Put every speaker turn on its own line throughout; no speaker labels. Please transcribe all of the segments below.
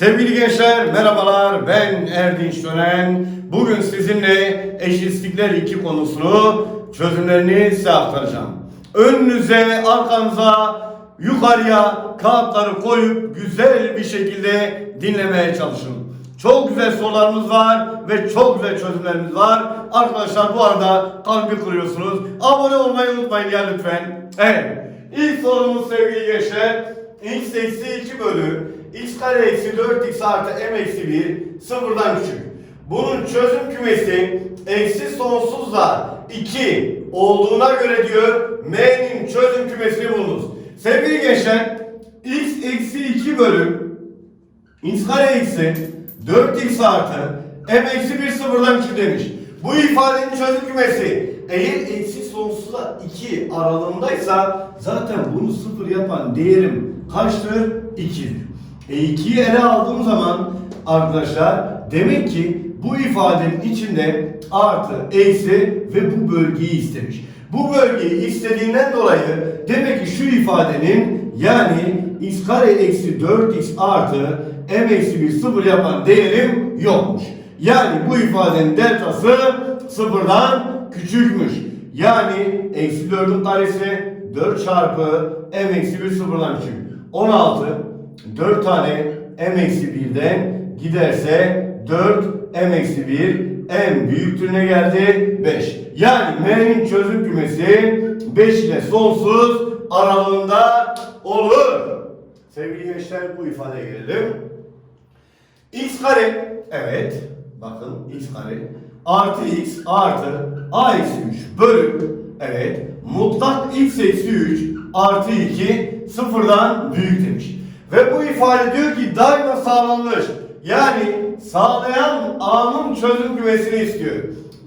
Sevgili gençler merhabalar ben Erdinç Dönen. Bugün sizinle eşitsizlikler 2 konusunu çözümlerini size aktaracağım. Önünüze, arkanıza, yukarıya kağıtları koyup güzel bir şekilde dinlemeye çalışın. Çok güzel sorularımız var ve çok güzel çözümlerimiz var. Arkadaşlar bu arada kalbi kırıyorsunuz. Abone olmayı unutmayın ya lütfen. Evet. İlk sorumuz sevgili gençler. x eksi 2 bölü x kare eksi 4x artı m eksi 1 sıfırdan küçük. Bunun çözüm kümesi eksi sonsuzla 2 olduğuna göre diyor m'nin çözüm kümesini bulunuz. Sevgili gençler x eksi 2 bölü x kare eksi 4x artı m eksi 1 sıfırdan küçük demiş. Bu ifadenin çözüm kümesi eğer eksi sonsuza 2 aralığındaysa zaten bunu sıfır yapan değerim kaçtır? 2. E2'yi ele aldığım zaman arkadaşlar demek ki bu ifadenin içinde artı, eksi ve bu bölgeyi istemiş. Bu bölgeyi istediğinden dolayı demek ki şu ifadenin yani x kare eksi 4x artı m eksi 1 sıfır yapan değerim yokmuş. Yani bu ifadenin deltası sıfırdan küçükmüş. Yani eksi 4'ün karesi 4 çarpı m eksi 1 sıfırdan küçük. 16 4 tane m eksi 1'den giderse 4 m eksi 1 m büyüktür ne geldi? 5. Yani m'nin çözüm kümesi 5 ile sonsuz aralığında olur. Sevgili gençler bu ifadeye gelelim. x kare evet bakın x kare artı x artı a eksi 3 bölü evet mutlak x eksi 3 artı 2 sıfırdan büyük demiş. Ve bu ifade diyor ki daima sağlanmış. Yani sağlayan a'nın çözüm kümesini istiyor.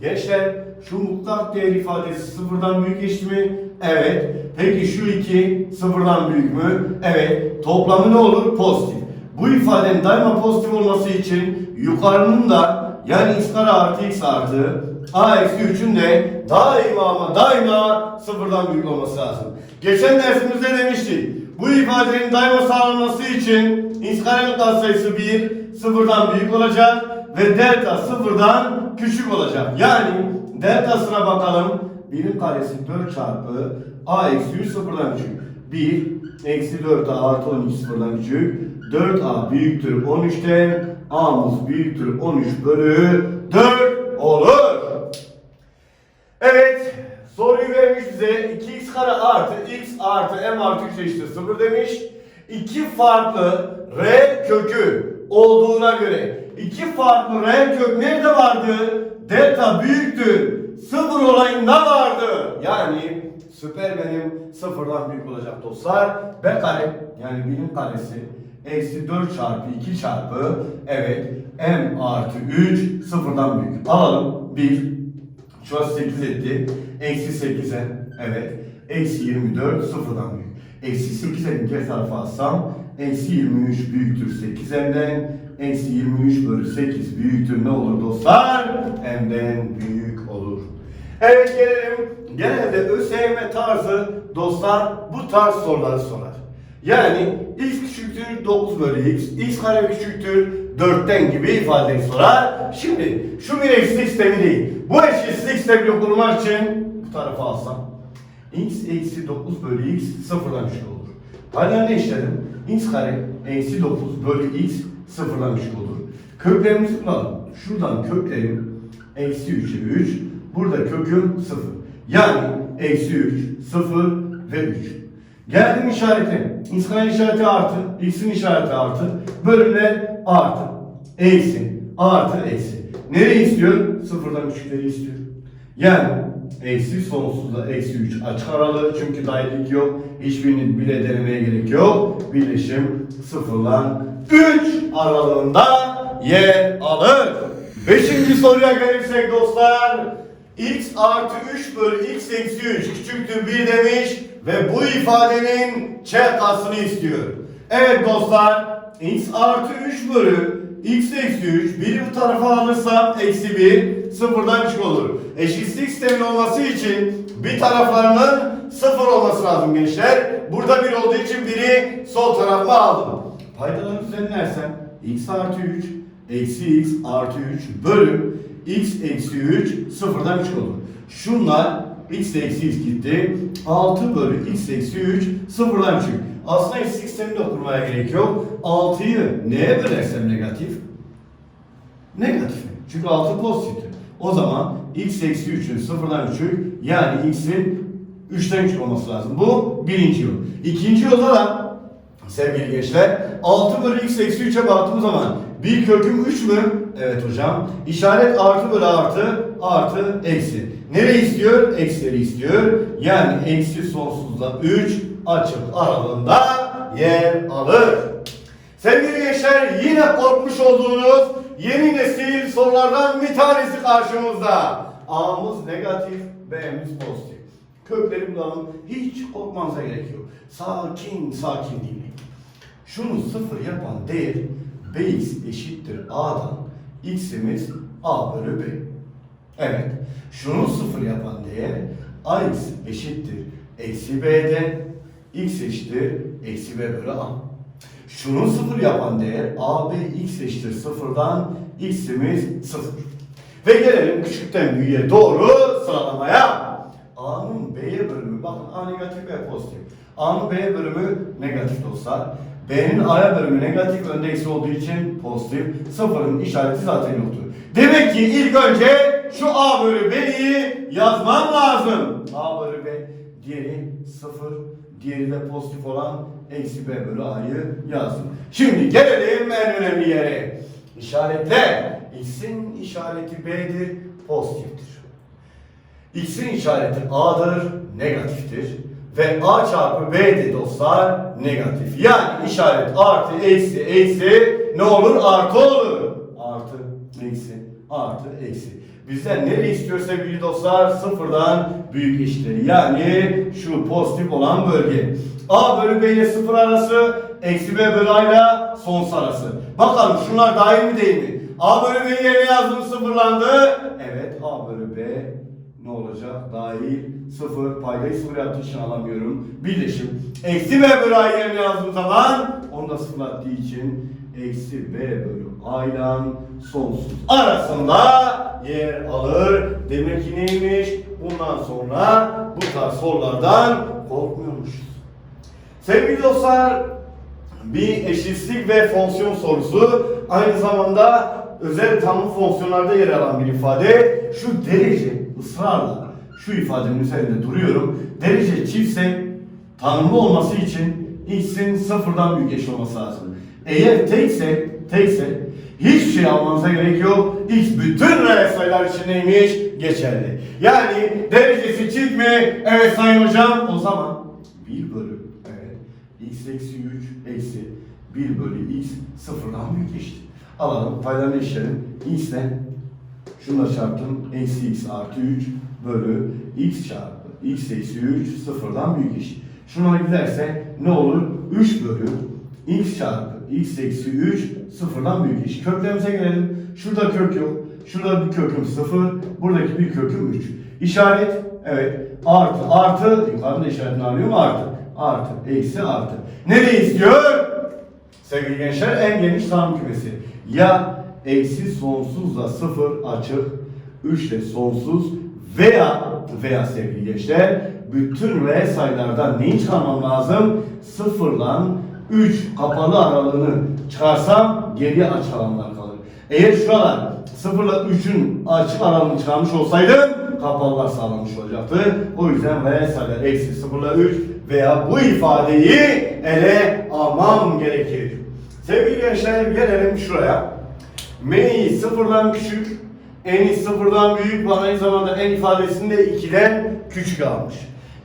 Gençler şu mutlak değer ifadesi sıfırdan büyük eşit mi? Evet. Peki şu iki sıfırdan büyük mü? Evet. Toplamı ne olur? Pozitif. Bu ifadenin daima pozitif olması için yukarının da yani x kare artı x artı a eksi 3'ün de daima ama daima sıfırdan büyük olması lazım. Geçen dersimizde demiştik. Bu ifadenin daima sağlanması için x karenin katsayısı 1 sıfırdan büyük olacak ve delta sıfırdan küçük olacak. Yani deltasına bakalım. 1'in karesi 4 çarpı a eksi 3 sıfırdan küçük. 1 eksi 4a artı 12 sıfırdan küçük. 4a büyüktür 13'ten a'mız büyüktür 13 bölü 4 olur. 2x kare artı x artı m artı 3 eşittir 0 demiş. İki farklı r kökü olduğuna göre iki farklı r kök nerede vardı? Delta büyüktür. Sıfır olayında vardı. Yani süpermenim sıfırdan büyük olacak dostlar. B kare yani birim karesi eksi 4 çarpı 2 çarpı evet m artı 3 sıfırdan büyük. Alalım 1 Şurası 8 etti. Eksi 8'e evet. Eksi 24 sıfırdan büyük. Eksi 8'e diğer tarafa alsam eksi 23 büyüktür 8m'den. Eksi 23 bölü 8 büyüktür ne olur dostlar? M'den büyük olur. Evet gelelim. Genelde ÖSYM tarzı dostlar bu tarz soruları sorar. Yani x küçüktür 9 bölü x, x kare küçüktür 4'ten gibi ifadeyi sorar. Şimdi şu bir eşitlik sistemi değil. Bu eşitlik sistemini kurmak için bu tarafa alsam x eksi 9 bölü x sıfırdan küçük olur. Ne işledim? x kare eksi 9 bölü x sıfırdan küçük olur. Köklerimizi bulalım. Şuradan köklerim eksi 3'e 3. Burada köküm 0. Yani eksi 3, 0 ve 3. Geldim işareti. X kare işareti artı, x'in işareti artı, bölümler artı, eksi, artı, eksi. Nereyi istiyor? Sıfırdan küçükleri istiyor. Yani eksi sonsuzda eksi 3 açık aralığı çünkü dahillik yok. Hiçbirini bile denemeye gerek yok. Birleşim sıfırla 3 aralığında yer alır. Beşinci soruya gelirsek dostlar. x artı 3 bölü x eksi 3 küçüktür 1 demiş ve bu ifadenin çarpmasını istiyor. Evet dostlar x artı 3 bölü x eksi 3 biri bu tarafa alırsam eksi 1 sıfırdan küçük olur. Eşitsizlik sistemi olması için bir taraflarının sıfır olması lazım gençler. Burada bir olduğu için biri sol tarafa aldım. Paydalarını düzenlersem x artı 3 eksi x artı 3 bölü x eksi 3 sıfırdan 3 olur. Şunlar x eksi x gitti. 6 bölü x eksi 3 sıfırdan 3. Aslında eksi sistemi de gerek yok. 6'yı neye bölersem negatif? Negatif. Çünkü 6 pozitif. O zaman x eksi 3'ün sıfırdan 3'ü yani x'in 3'ten 3 olması lazım. Bu birinci yol. İkinci yolda da sevgili gençler 6 bölü x eksi 3'e baktığım zaman bir köküm 3 mü? Evet hocam. İşaret artı bölü artı artı eksi. Nereye istiyor? Eksileri istiyor. Yani eksi sonsuzda 3 açık aralığında yer alır. Sevgili gençler yine korkmuş olduğunuz yeni nesil sorulardan bir tanesi karşımızda. A'mız negatif, B'miz pozitif. Kökleri bulalım. Hiç korkmanıza gerek yok. Sakin sakin dinleyin. Şunu sıfır yapan değer Bx eşittir A'dan x'imiz A bölü B. Evet. Şunu sıfır yapan değer Ax eşittir eksi B'den x eşittir eksi B bölü A. Şunu sıfır yapan değer AB x eşittir sıfırdan x'imiz sıfır. Ve gelelim küçükten büyüğe doğru sıralamaya. A'nın B'ye bölümü bakın A negatif ve pozitif. A'nın B'ye bölümü negatif dostlar. B'nin A'ya bölümü negatif önde eksi olduğu için pozitif. Sıfırın işareti zaten yoktur. Demek ki ilk önce şu A bölü B'yi yazmam lazım. A bölü B diğeri sıfır. Diğeri de pozitif olan eksi B bölü A'yı yazdım. Şimdi gelelim en önemli yere. İşaretle. X'in işareti B'dir, pozitiftir. X'in işareti A'dır, negatiftir. Ve A çarpı B de dostlar negatif. Yani işaret artı, eksi, eksi ne olur? Artı olur. Artı, eksi, artı, eksi. Bizden ne istiyor sevgili dostlar? Sıfırdan büyük eşitleri. Yani şu pozitif olan bölge. A bölü B ile sıfır arası, eksi B bölü A ile sonsuz arası. Bakalım şunlar dahil mi değil mi? A bölü B yerine yazdım sıfırlandı. Evet A bölü B ne olacak? Dahil sıfır paydayı sıfır yaptığı için alamıyorum. Birleşim. Eksi B bölü A yerine yazdığım zaman onu da sıfırlattığı için eksi B bölü A ile sonsuz arasında yer alır. Demek ki neymiş? Bundan sonra bu tarz sorulardan korkmuyormuşuz. Sevgili dostlar, bir eşitsizlik ve fonksiyon sorusu aynı zamanda özel tanımlı fonksiyonlarda yer alan bir ifade. Şu derece ısrarla şu ifadenin üzerinde duruyorum. Derece çiftse tanımlı olması için x'in sıfırdan büyük eşit olması lazım. Eğer tekse, tekse hiçbir şey almanıza gerek yok. X bütün reel sayılar için neymiş? Geçerli. Yani derecesi çift mi? Evet sayın hocam. O zaman 1 bölü evet. X eksi 3 eksi 1 bölü x sıfırdan büyük eşit. Alalım paylarını eşleyelim. x ile şunla çarptım. Eksi x artı 3 bölü x çarpı x eksi 3 sıfırdan büyük eşit. Şuna giderse ne olur? 3 bölü x çarpı x eksi 3 sıfırdan büyük eşit. Köklerimize gelelim. Şurada kök yok. Şurada bir köküm 0. Buradaki bir köküm 3. İşaret evet artı artı yukarıda işaretini alıyorum artı. Artı eksi artı. Ne de istiyor? Sevgili gençler en geniş tanım kümesi. Ya eksi sonsuzla 0 açık 3 de sonsuz veya veya sevgili gençler bütün reel sayılardan neyi çıkarmam lazım? Sıfırdan 3 kapalı aralığını çıkarsam geriye açık alanlar kalır. Eğer şuralar 0 ile 3'ün açık aralığını çıkarmış olsaydım kapalılar sağlanmış olacaktı. O yüzden reel sayılar eksi 0 ile 3 veya bu ifadeyi ele almam gerekir. Sevgili gençler gelelim şuraya. M'yi sıfırdan küçük, n'i sıfırdan büyük ve aynı zamanda n ifadesini de 2'den küçük almış.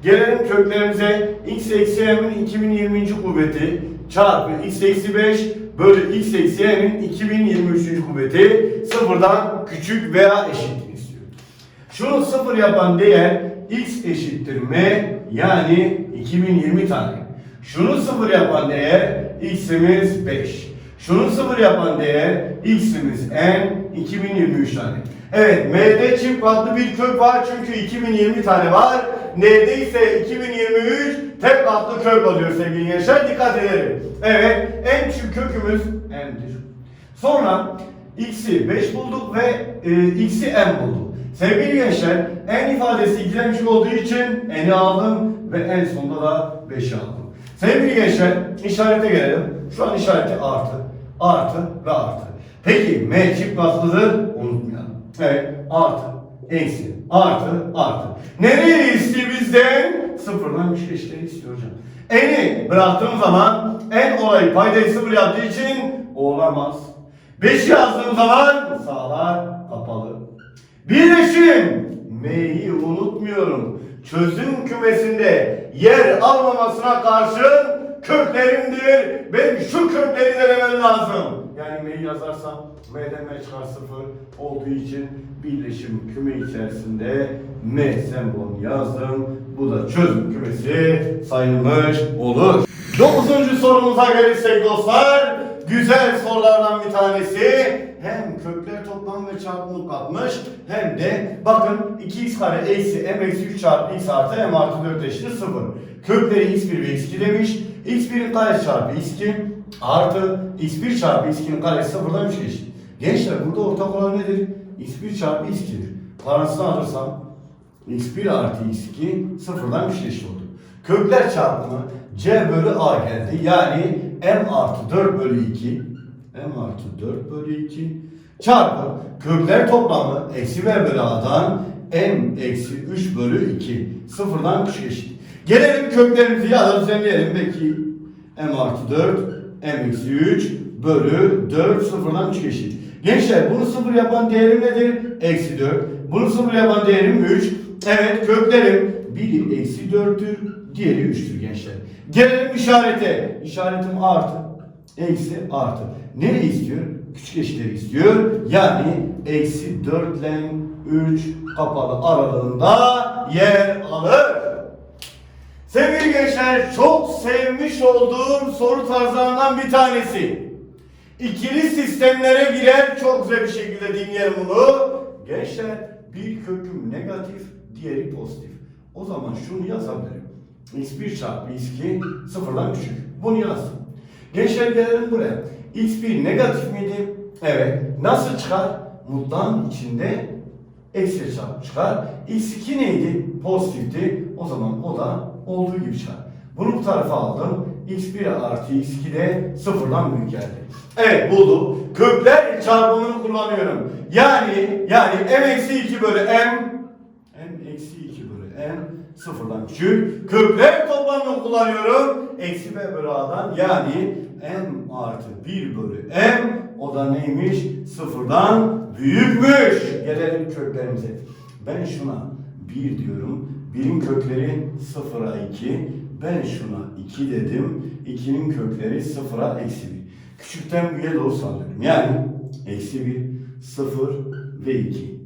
Gelelim köklerimize x eksi m'in 2020. kuvveti çarpı x eksi 5 bölü x eksi m'in 2023. kuvveti sıfırdan küçük veya istiyor. Şunu sıfır yapan değer x eşittir m yani 2020 tane. Şunu sıfır yapan değer x'imiz 5. Şunu sıfır yapan değer x'imiz n 2023 tane. Evet m'de çift katlı bir kök var çünkü 2020 tane var. N'de ise 2023 tek katlı kök oluyor sevgili gençler dikkat edelim. Evet en küçük kökümüz n'dir. Sonra x'i 5 bulduk ve e, x'i n bulduk. Sevgili gençler n ifadesi 2'den küçük olduğu için n'i aldım ve en sonunda da 5'i aldım. Sevgili gençler işarete gelelim. Şu an işareti artı, artı ve artı. Peki m çift baslıdır unutmayalım. Evet artı, eksi, artı, artı. Nereye istiyor bizden? Sıfırdan bir şey işte istiyor hocam. N'i bıraktığım zaman n olayı paydayı sıfır yaptığı için olamaz. 5'i yazdığım zaman sağlar kapalı. Birleşim. M'yi unutmuyorum. Çözüm kümesinde yer almamasına karşın köklerimdir. Benim şu kökleri denemem lazım. Yani M'yi yazarsam M'den M çıkar sıfır olduğu için birleşim küme içerisinde M sembolünü yazdım. Bu da çözüm kümesi sayılmış olur. Dokuzuncu sorumuza gelirsek dostlar. Güzel sorulardan bir tanesi. Hem kökler toplam ve çarpımı katmış hem de bakın 2x kare eksi m eksi 3 çarpı x artı m artı 4 eşittir 0. Kökleri x1 ve x2 demiş. x1'in karesi çarpı x2 artı x1 çarpı x2'nin karesi sıfırdan 3 eşit. Gençler burada ortak olan nedir? x1 çarpı x2'dir. Parasını alırsam x1 artı x2 sıfırdan 3 eşit oldu. Kökler çarpımı c bölü a geldi. Yani m artı 4 bölü 2 m artı 4 bölü 2 çarpı kökler toplamı eksi v bölü a'dan m eksi 3 bölü 2 sıfırdan 3 eşit. Gelelim köklerimizi ya da düzenleyelim. Peki m artı 4 m eksi 3 bölü 4 sıfırdan 3 eşit. Gençler bunu sıfır yapan değerim nedir? Eksi 4. Bunu sıfır yapan değerim 3. Evet köklerim biri eksi 4'tür, diğeri 3'tür gençler. Gelelim işarete. İşaretim artı, eksi artı. Ne istiyor? Küçük eşitleri istiyor. Yani eksi 4 ile 3 kapalı aralığında yer alır. Sevgili gençler çok sevmiş olduğum soru tarzlarından bir tanesi. İkili sistemlere girer çok güzel bir şekilde dinleyelim bunu. Gençler bir köküm negatif, diğeri pozitif. O zaman şunu yazabilirim. x1 çarpı x2 sıfırdan küçük. Bunu yazdım. Gençler gelelim buraya. X1 negatif miydi? Evet. Nasıl çıkar? Mutlağın içinde eksi çarpı çıkar. x2 neydi? Pozitifti. O zaman o da olduğu gibi çıkar. Bunu bu tarafa aldım. x1 artı x2 de sıfırdan büyük geldi. Evet buldum. Kökler çarpımını kullanıyorum. Yani yani m eksi 2 bölü m m eksi 2 bölü m sıfırdan küçük. Kökler toplamını kullanıyorum. Eksi b bölü a'dan yani m artı 1 bölü m o da neymiş? Sıfırdan büyükmüş. Gelelim köklerimize. Ben şuna 1 diyorum. 1'in kökleri 0'a 2. Ben şuna 2 dedim. 2'nin kökleri 0'a eksi 1. Küçükten büyüğe doğru sallıyorum. Yani eksi 1, 0 ve 2.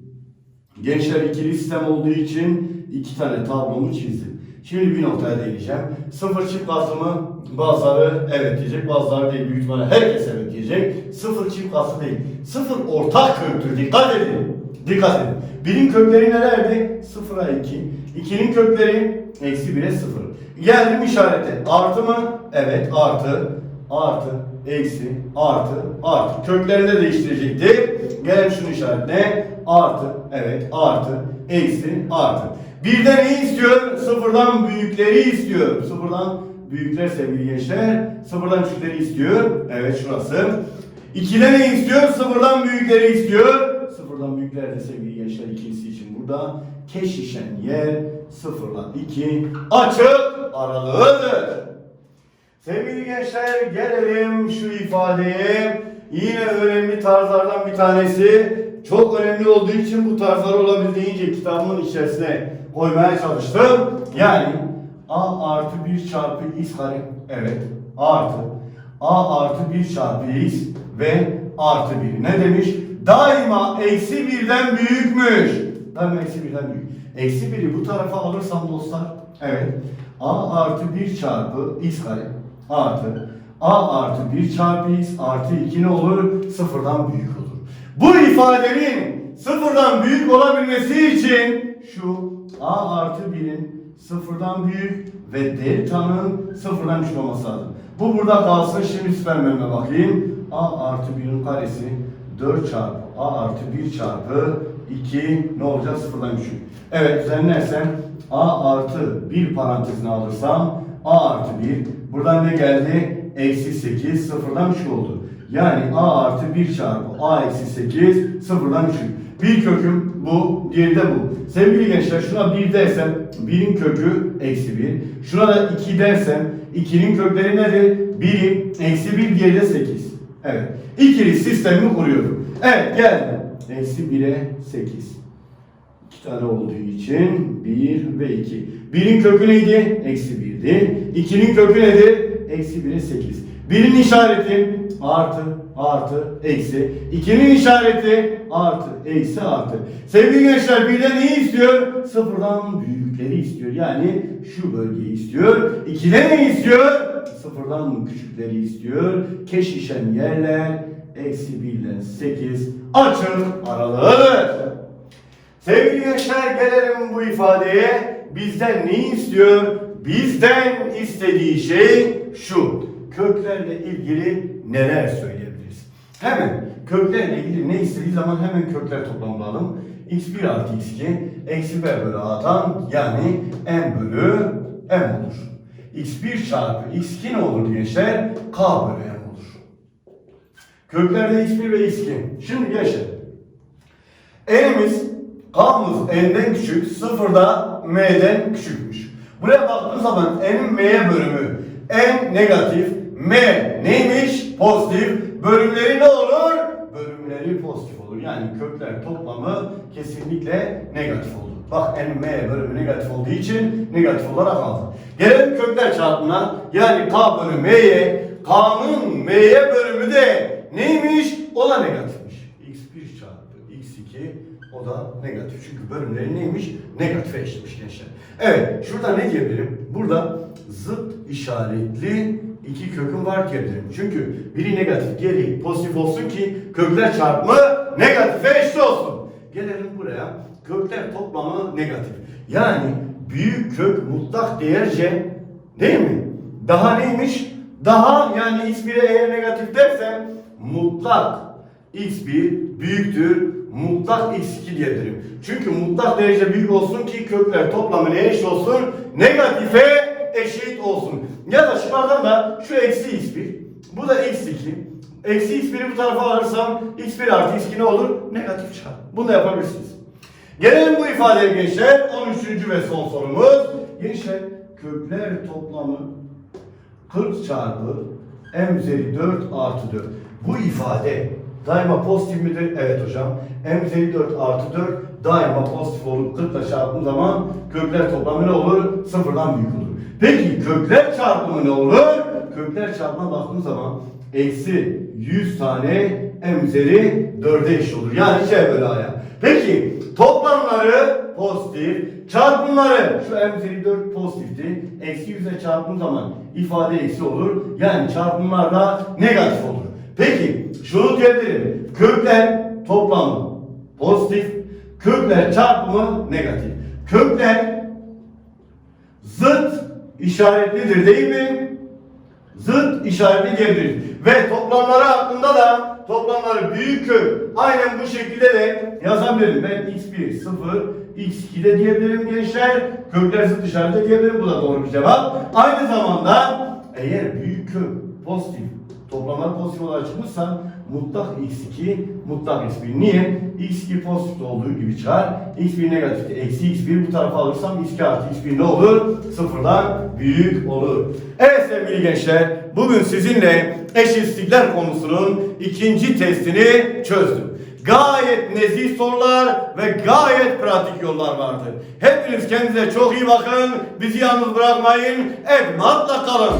Gençler ikili sistem olduğu için iki tane tablomu çizdim. Şimdi bir noktaya değineceğim. Sıfır çift kasımı bazıları evet diyecek, bazıları değil. Büyük ihtimalle herkes evet diyecek. Sıfır çift kasım değil. Sıfır ortak köktür. Dikkat edin. Dikkat edin. Birin kökleri nelerdi? Sıfıra iki. İkinin kökleri eksi bire sıfır. Geldim işarete. Artı mı? Evet artı. Artı. Eksi. Artı. Artı. Köklerini de değiştirecekti. Gelelim şunu işaretine. Artı. Evet. Artı. Eksi. Artı. Birden neyi istiyor? Sıfırdan büyükleri istiyor. Sıfırdan büyükler sevgili gençler. Sıfırdan küçükleri istiyor. Evet şurası. İkide ne istiyor? Sıfırdan büyükleri istiyor. Sıfırdan büyükler de sevgili gençler ikilisi için burada. Keşişen yer sıfırla iki açık aralığıdır. Sevgili gençler gelelim şu ifadeye. Yine önemli tarzlardan bir tanesi. Çok önemli olduğu için bu tarzları olabildiğince kitabımın içerisine koymaya çalıştım. Yani a artı 1 çarpı x kare. Evet. Artı. a artı 1 çarpı x ve artı 1. Ne demiş? Daima eksi birden büyükmüş. Daima eksi birden büyük. Eksi 1'i bu tarafa alırsam dostlar. Evet. a artı 1 çarpı x kare artı a artı 1 çarpı x artı 2 ne olur? Sıfırdan büyük olur. Bu ifadenin sıfırdan büyük olabilmesi için şu a artı 1'in sıfırdan büyük ve delta'nın sıfırdan küçük olması lazım. Bu burada kalsın. Şimdi süpermenime bakayım. A artı 1'in karesi 4 çarpı A artı 1 çarpı 2 ne olacak? Sıfırdan küçük. Evet düzenlersem A artı 1 parantezine alırsam A artı 1 buradan ne geldi? Eksi 8 sıfırdan küçük oldu. Yani A artı 1 çarpı A eksi 8 sıfırdan küçük. Bir köküm bu, diğeri de bu. Sevgili gençler şuna 1 dersem 1'in kökü eksi 1. Şuna da 2 dersem 2'nin kökleri nedir? 1'in eksi 1 diğeri de 8. Evet. İkili sistemimi kuruyorum. Evet geldim. Eksi 1'e 8. 2 tane olduğu için 1 ve 2. 1'in kökü neydi? Eksi 1'di. 2'nin kökü nedir? Eksi 1'e 8. 1'in işareti artı, artı, eksi. 2'nin işareti artı, eksi, artı. Sevgili gençler birden neyi istiyor? Sıfırdan büyükleri istiyor. Yani şu bölgeyi istiyor. 2'de ne istiyor? Sıfırdan küçükleri istiyor. Keşişen yerler eksi 1 ile 8 açık aralığıdır. Sevgili gençler gelelim bu ifadeye. Bizden ne istiyor? Bizden istediği şey şu. Köklerle ilgili neler söyleyebiliriz? Hemen köklerle ilgili ne istediği zaman hemen kökler toplamlayalım. x1 artı x2 eksi b bölü a'dan yani m bölü m olur. x1 çarpı x2 ne olur gençler? k bölü m olur. Köklerde x1 ve x2. Şimdi gençler N'imiz K'mız N'den küçük, sıfırda M'den küçükmüş. Buraya baktığımız zaman N'in M'ye bölümü N negatif, M neymiş? Pozitif. Bölümleri ne olur? Bölümleri pozitif olur. Yani kökler toplamı kesinlikle negatif olur. Bak N'in M bölümü negatif olduğu için negatif olarak aldı. Gelelim kökler çarpımına. Yani K bölü M'ye, K'nın M'ye bölümü de neymiş? O da negatifmiş. X1 çarpı X2 o da negatif. Çünkü bölümleri neymiş? Negatife eşitmiş gençler. Evet, şurada ne diyebilirim? Burada zıt işaretli iki köküm var diyebilirim. Çünkü biri negatif, diğeri pozitif olsun ki kökler çarpımı negatife eşit olsun. Gelelim buraya. Kökler toplamı negatif. Yani büyük kök mutlak değerce değil mi? Daha neymiş? Daha yani x1'e eğer negatif dersem mutlak x1 büyüktür mutlak x2 diyebilirim. Çünkü mutlak derece büyük olsun ki kökler toplamı neye eşit olsun? Negatife eşit olsun. Ya da şunlardan da şu eksi x1 bu da x2 eksi x1'i bu tarafa alırsam x1 artı x2 ne olur? Negatif çıkar. Bunu da yapabilirsiniz. Gelelim bu ifadeye gençler. 13. ve son sorumuz. Gençler kökler toplamı 40 çarpı m üzeri 4 artı 4. Bu ifade daima pozitif midir? Evet hocam. m üzeri 4 artı 4 daima pozitif olup 40 ile çarptığım zaman kökler toplamı ne olur? Sıfırdan büyük olur. Peki kökler çarpımı ne olur? Kökler çarpımına baktığım zaman eksi 100 tane m üzeri 4'e eşit olur. Yani c bölü a'ya. Peki toplamları pozitif, çarpımları şu m üzeri 4 pozitifti. Eksi 100'e çarptığım zaman ifade eksi olur. Yani çarpımlar da negatif olur. Peki şunu diyebilirim. Kökler toplamı pozitif, kökler çarpımı negatif. Kökler zıt işaretlidir değil mi? Zıt işaretli diyebiliriz. Ve toplamları hakkında da toplamları büyük kök aynen bu şekilde de yazabilirim. Ben x1 0 x2 de diyebilirim gençler. Kökler zıt işareti diyebilirim. Bu da doğru bir cevap. Aynı zamanda eğer büyük kök pozitif toplamlar pozitif olarak çıkmışsa mutlak x2 mutlak x1. Niye? x2 pozitif olduğu gibi çıkar. x1 negatifte eksi x1 bu tarafa alırsam x2 artı x1 ne olur? Sıfırdan büyük olur. Evet sevgili gençler bugün sizinle eşitsizlikler konusunun ikinci testini çözdüm. Gayet nezih sorular ve gayet pratik yollar vardı. Hepiniz kendinize çok iyi bakın. Bizi yalnız bırakmayın. Edmatla kalın.